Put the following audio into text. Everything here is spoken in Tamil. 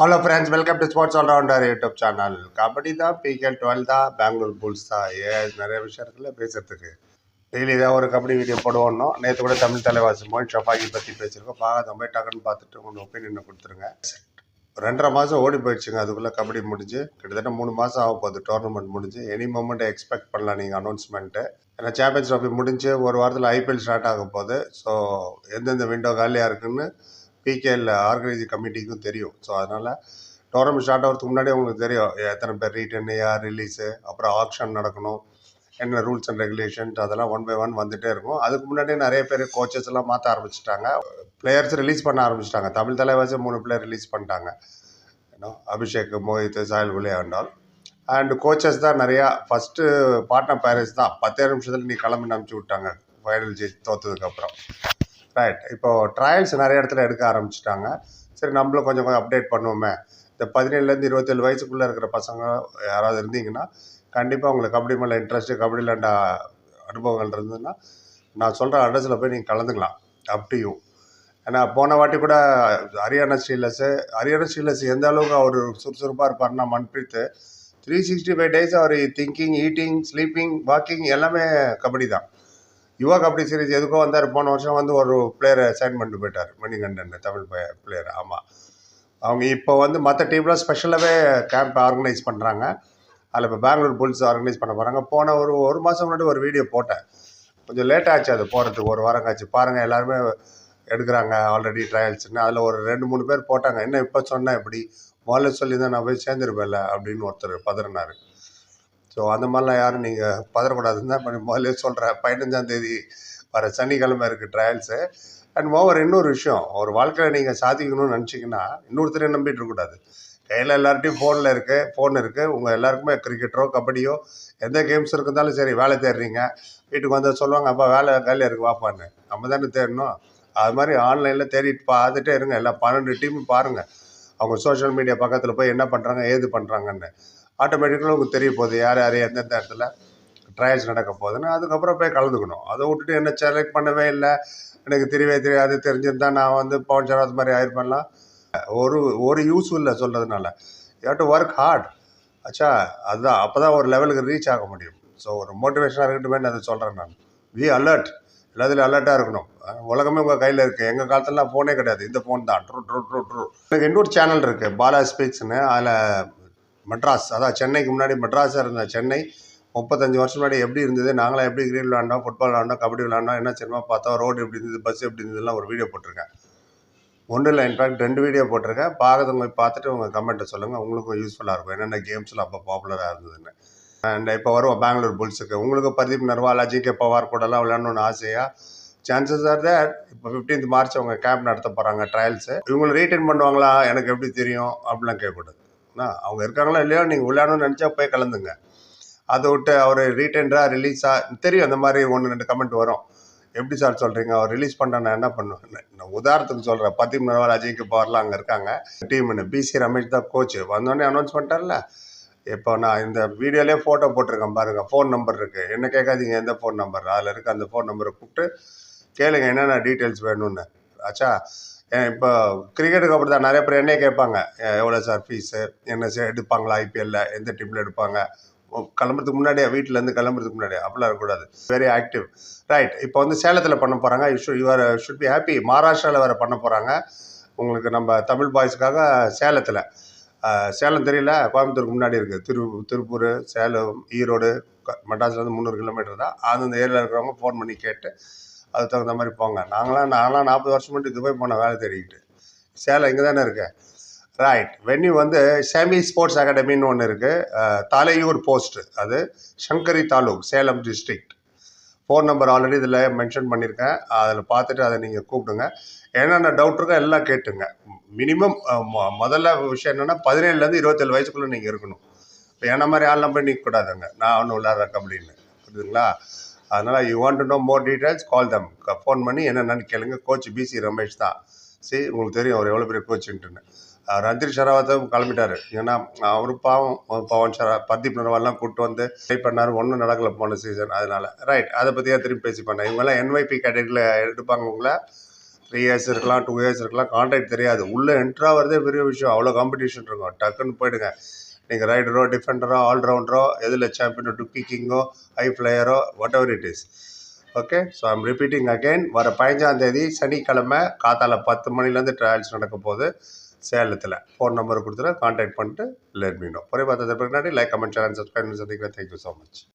Hello friends welcome to sports allrounder YouTube channel kabaddi தான் பிகேஎல் டுவெல் தான் பெங்களூர் புல்ஸ் தான். ஏ நிறைய விஷயம் இருக்குல்ல பேசுகிறதுக்கு டெய்லி ஏதாவது ஒரு கபடி வீடியோ போடுவோம் நேற்று கூட தமிழ் தலைவாசி மோயின் ஷஃபாகி பற்றி பேசியிருக்கோம். பார்க்காத போய் டக்குன்னு பார்த்துட்டு உங்கள் ஒப்பீனியனை கொடுத்துருங்க. ரெண்டரை மாதம் ஓடி போயிடுச்சுங்க அதுக்குள்ளே கபடி முடிஞ்சு. கிட்டத்தட்ட மூணு மாதம் ஆக போகுது டோர்னமெண்ட் முடிஞ்சு. எனி மூமெண்ட் எக்ஸ்பெக்ட் பண்ணலாம் நீங்கள் அனௌன்ஸ்மெண்ட்டு ஏன்னா சாம்பியன்ஸ் ட்ராஃபி முடிஞ்சு ஒரு வாரத்தில் ஐபிஎல் ஸ்டார்ட் ஆக போகுது. ஸோ எந்தெந்த விண்டோ காலியாக இருக்குன்னு பிகேஎல் ஆர்கனைசிங் கமிட்டிக்கும் தெரியும். ஸோ அதனால் டோர்னமெண்ட் ஸ்டார்ட் ஆகிறதுக்கு முன்னாடி உங்களுக்கு தெரியும். எத்தனை பேர் ரீட்டன் யார் ரிலீஸு அப்புறம் ஆப்ஷன் நடக்கணும். என்ன ரூல்ஸ் அண்ட் ரெகுலேஷன்ஸ் அதெல்லாம் ஒன் பை ஒன் வந்துகிட்டே இருக்கும். அதுக்கு முன்னாடியே நிறைய பேர் கோச்சஸ் எல்லாம் மாற்ற ஆரம்பிச்சிட்டாங்க. பிளேயர்ஸ் ரிலீஸ் பண்ண ஆரம்பிச்சிட்டாங்க. தமிழ் தலைவாசி மூணு பிளேயர் ரிலீஸ் பண்ணிட்டாங்க. ஏன்னா அபிஷேக் மோஹித் சாயல் விளையாண்டால் அண்டு கோச்சஸ் தான் நிறையா ஃபஸ்ட்டு பார்ட்னர் பேரஸ் தான். பத்தே நிமிஷத்தில் நீ கிளம்பி அனுப்பிச்சி விட்டாங்க. ஃபைனல் ஜெயிச்சு தோத்ததுக்கப்புறம் ரைட் இப்போ ட்ரையல்ஸ் நிறைய இடத்துல எடுக்க ஆரம்பிச்சிட்டாங்க. சரி நம்மளும் கொஞ்சம் கொஞ்சம் அப்டேட் பண்ணுவோமே. இந்த பதினேழுலேருந்து இருபத்தேழு வயசுக்குள்ளே இருக்கிற பசங்க யாராவது இருந்தீங்கன்னா கண்டிப்பாக உங்களுக்கு கபடி மேலே இன்ட்ரெஸ்ட்டு கபடி விளையாண்ட அனுபவங்கள் இருந்ததுன்னா நான் சொல்கிற அட்ரஸில் போய் நீங்கள் கலந்துக்கலாம். அப் டு யூ ஏன்னா போன வாட்டி கூட ஹரியானா ஸ்ரீலஸு ஹரியானா ஸ்ரீலஸ் எந்த அளவுக்கு அவர் சுறுசுறுப்பாக இருப்பார்னா Manpreet three sixty five days அவர் திங்கிங் ஈட்டிங் ஸ்லீப்பிங் வாக்கிங் எல்லாமே கபடி தான் யுவா கபடி சீரிஸ் எதுக்கோ வந்தார். போன வருஷம் வந்து ஒரு பிளேயரை சைன் பண்ணிட்டு போயிட்டார். மணிகண்டன் தமிழ் பிளேயர் ஆமாம் அவங்க இப்போ வந்து மற்ற டீம்லாம் ஸ்பெஷலாகவே கேம்ப் ஆர்கனைஸ் பண்ணுறாங்க அதில் இப்போ பெங்களூர் புல்ஸ் ஆர்கனைஸ் பண்ண போகிறாங்க போன ஒரு ஒரு மாதம் முன்னாடி ஒரு வீடியோ போட்டேன். கொஞ்சம் லேட் ஆச்சு அது போகிறதுக்கு ஒரு வாரம் ஆச்சு பாருங்கள் எல்லாருமே எடுக்கிறாங்க ஆல்ரெடி ட்ரையல்ஸ்னு அதில் ஒரு ரெண்டு மூணு பேர் போட்டாங்க. என்ன இப்போ சொன்னேன் இப்படி? முதல்ல சொல்லி தான் நான் போய் சேர்ந்துருப்பேன்ல அப்படின்னு ஒருத்தர் பதறினார். ஸோ அந்த மாதிரிலாம் யாரும் நீங்கள் பதறக்கூடாதுன்னு தான் முதல்ல சொல்கிறேன் பதினஞ்சாந்தேதி வர சனிக்கிழமை இருக்குது ட்ரையல்ஸு அண்ட் ஓவர் இன்னொரு விஷயம். ஒரு வாழ்க்கையில் நீங்கள் சாதிக்கணும்னு நினச்சிங்கன்னா இன்னொருத்தரையும் நம்பிட்டு இருக்கக்கூடாது கையில் எல்லார்ட்டையும் ஃபோனில் இருக்குது ஃபோன் இருக்குது உங்கள் எல்லாருக்குமே கிரிக்கெட்டோ கபடியோ எந்த கேம்ஸ் இருந்தாலும் சரி வேலை தேடுறீங்க. வீட்டுக்கு வந்து சொல்லுவாங்க அப்பா வேலை காலியாக இருக்கு வாப்பான்னு நம்ம தானே தேடணும். அது மாதிரி ஆன்லைனில் தேடிட்டு பார்த்துட்டே இருங்க. எல்லாம் பன்னெண்டு டீமும் பாருங்கள் அவங்க சோஷியல் மீடியா பக்கத்தில் போய் என்ன பண்ணுறாங்க ஏது பண்ணுறாங்கன்னு ஆட்டோமேட்டிக்கலாக உங்களுக்கு தெரிய போகுது யார் யார் எந்தெந்த இடத்துல ட்ரையல்ஸ் நடக்க போகுதுன்னு. அதுக்கப்புறம் போய் கலந்துக்கணும். அதை விட்டுட்டு என்ன செலக்ட் பண்ணவே இல்லை. எனக்கு தெரியவே தெரியாது. தெரிஞ்சிருந்தா நான் வந்து பவன் சரத் மாதிரி ஆயிருப்பேன்லாம் ஒரு ஒரு யூஸ் இல்லை சொல்கிறதுனால யூ டு ஒர்க் ஹார்ட் ஆச்சா அதுதான். அப்போ தான் ஒரு லெவலுக்கு ரீச் ஆக முடியும். ஸோ ஒரு மோட்டிவேஷனாக இருக்கட்டுமே அதை சொல்கிறேன் நான். வி அலர்ட் எல்லாத்துலையும் அலர்ட்டாக இருக்கணும். உலகமே உங்கள் கையில் இருக்குது எங்கள் காலத்துலலாம் ஃபோனே கிடையாது. இந்த ஃபோன் தான். ட்ரூ ட்ரூ ட்ரூ ட்ரூ எனக்கு இன்னொரு சேனல் இருக்குது பாலா ஸ்பீக்ஸ்னு அதில் மெட்ராஸ். அதான் சென்னைக்கு முன்னாடி மெட்ராஸாக இருந்த சென்னை. முப்பத்தஞ்சு வருஷம் முன்னாடி எப்படி இருந்தது? நாங்களாம் எப்படி கிரிக்கெட் விளாண்டோம்? ஃபுட்பால் விளாண்டோம்? கபடி விளாண்டோம்? என்ன சினிமா பார்த்தோம்? ரோடு எப்படி இருந்தது? பஸ் எப்படி இருந்ததுலாம் ஒரு வீடியோ போட்டிருக்கேன். ஒன்றும் இல்லை. இன்ஃபேக்ட் ரெண்டு வீடியோ போட்டிருக்கேன். பார்க்குறவங்க போய் பார்த்துட்டு உங்கள் கமெண்ட்டை சொல்லுங்கள் உங்களுக்கும் யூஸ்ஃபுல்லாக இருக்கும். என்னென்ன கேம்ஸில் அப்போ பாப்புலராக இருந்ததுன்னு. அண்ட் இப்போ வருவோம் பெங்களூர் புல்ஸுக்கு உங்களுக்கு பர்தீப் நர்வால் ஜிகே பவார் கூடலாம் விளையாடணும்னு ஆசையாக சான்சஸ் ஆர் தேட் இப்போ ஃபிஃப்டீன்த் மார்ச் அவங்க கேம்ப் நடத்த போகிறாங்க ட்ரையல்ஸு இவங்களை ரீட்டைன் பண்ணுவாங்களா? எனக்கு எப்படி தெரியும்? அப்படிலாம் கேட்கக்கூடாது. என்ன அவங்க இருக்காங்களா இல்லையோ நீங்கள் விளையாடணும்னு நினச்சா போய் கலந்துங்க. அதை விட்டு அவர் ரீட்டைன்டா ரிலீஸா தெரியும் அந்த மாதிரி ஒன்று ரெண்டு கமெண்ட் வரும். எப்படி சார் சொல்கிறீங்க அவர் ரிலீஸ் பண்ண நான் என்ன பண்ணுவேன்? நான் உதாரணத்துக்கு சொல்கிறேன் பத்தி மணவால் அஜய்க்கு பவர்லாம் அங்கே இருக்காங்க. டீம்னு பிசி ரமேஷ் தான் கோச் வந்தோடனே அனௌன்ஸ் பண்ணிட்டார்ல? இப்போ நான் இந்த வீடியோலேயே ஃபோட்டோ போட்டிருக்கேன் பாருங்கள் ஃபோன் நம்பர் இருக்குது என்ன கேட்காதீங்க எந்த ஃபோன் நம்பர் அதில் இருக்க அந்த ஃபோன் நம்பரை கூப்பிட்டு கேளுங்க என்னென்ன டீட்டெயில்ஸ் வேணும்னு. ஆச்சா இப்போ கிரிக்கெட்டுக்கு அப்படி தான் நிறைய பேர் என்ன கேட்பாங்க எவ்வளோ சார் ஃபீஸு என்ன சார் எடுப்பாங்களா ஐபிஎல்ல எந்த டீமில் எடுப்பாங்க? கிளம்புறதுக்கு முன்னாடியே? வீட்டிலேருந்து கிளம்புறதுக்கு முன்னாடியே? அப்படிலாம் இருக்கக்கூடாது. வெரி ஆக்டிவ் ரைட் இப்போ வந்து சேலத்தில் பண்ண போகிறாங்க you you're should be happy மகாராஷ்டிராவில் வேறு பண்ண போகிறாங்க உங்களுக்கு நம்ம தமிழ் பாய்ஸ்க்காக சேலத்தில். சேலம் தெரியல. கோயம்புத்தூருக்கு முன்னாடி இருக்குது திரு திருப்பூர் சேலம் ஈரோடு மெட்ராஸ்லேருந்து முந்நூறு கிலோமீட்டர் தான். அந்தந்த ஏரியாவில் இருக்கிறவங்க ஃபோன் பண்ணி கேட்டு அதுக்கு தகுந்த மாதிரி போங்க. நாங்களாம் நாங்களாம் நாற்பது வருஷம் மட்டும் துபாய் போன வேலை தேடிக்கிட்டு. சேலம் இங்கே தானே இருக்கேன் ரைட் வென்யூ வந்து செமி ஸ்போர்ட்ஸ் அகாடமின்னு ஒன்று இருக்குது தலையூர் போஸ்ட்டு அது Sankari taluk Salem district phone number already இதில் மென்ஷன் பண்ணியிருக்கேன் அதில் பார்த்துட்டு அதை நீங்கள் கூப்பிடுங்க. என்னென்ன டவுட் இருக்கோ எல்லாம் கேட்டுங்க. மினிமம் முதல்ல விஷயம் என்னென்னா பதினேழுலேருந்து இருபத்தேழு வயசுக்குள்ளே நீங்கள் இருக்கணும். இப்போ என்ன மாதிரி ஆள்லாம் போய் நிற்கக்கூடாதுங்க நான் ஒன்றும் விளாட்றேன் கபடின்னு புரியுதுங்களா? அதனால் you want to know more details call them phone பண்ணி என்னென்னு கேளுங்க. கோச் பிசி ரமேஷ் தான். சரி உங்களுக்கு தெரியும் அவர் எவ்வளோ பெரிய கோச்சுன்ட்டுன்னு ரந்திரி ஷராவத்தும் கிளம்பிட்டாரு. ஏன்னா அவரு பாவம் பவன் ஷரா பர்தீப் நர்வால்லாம் கூப்பிட்டு வந்து ட்ரை பண்ணார். ஒன்றும் நடக்கல போன சீசன் அதனால். ரைட் அதை பற்றியா திரும்பி பேசி பண்ணேன் இவங்கெல்லாம் என்ஒய்பி கேட்டகரியில் எடுப்பாங்க உங்களை. த்ரீ இயர்ஸ் இருக்கலாம் டூ இயர்ஸ் இருக்கலாம் கான்ட்ராக்ட் தெரியாது. உள்ளே என்ட்ரா வரதே பெரிய விஷயம். அவ்வளோ காம்படிஷன் இருக்கும். டக்குன்னு போயிடுங்க. நீங்கள் ரைடரோ டிஃபெண்டரோ ஆல்ரவுண்டரோ எதில் சாம்பியனோ டுக்கி கிங்கோ high ஃப்ளையரோ whatever it is okay so I'm repeating again வர பதினஞ்சாந்தேதி சனிக்கிழமை காத்தால பத்து மணிலேருந்து ட்ரையல்ஸ் நடக்க போகுது. சேலத்தில். ஃபோன் நம்பர் கொடுத்துட்டு கான்டாக்ட் பண்ணிட்டு லெட் மீனோ ஒரே பார்த்ததுக்கு பின்னாடி லைக் கமெண்ட் சேனல் சப்ஸ்கிரைப் சந்திக்கிறேன். Thank you so much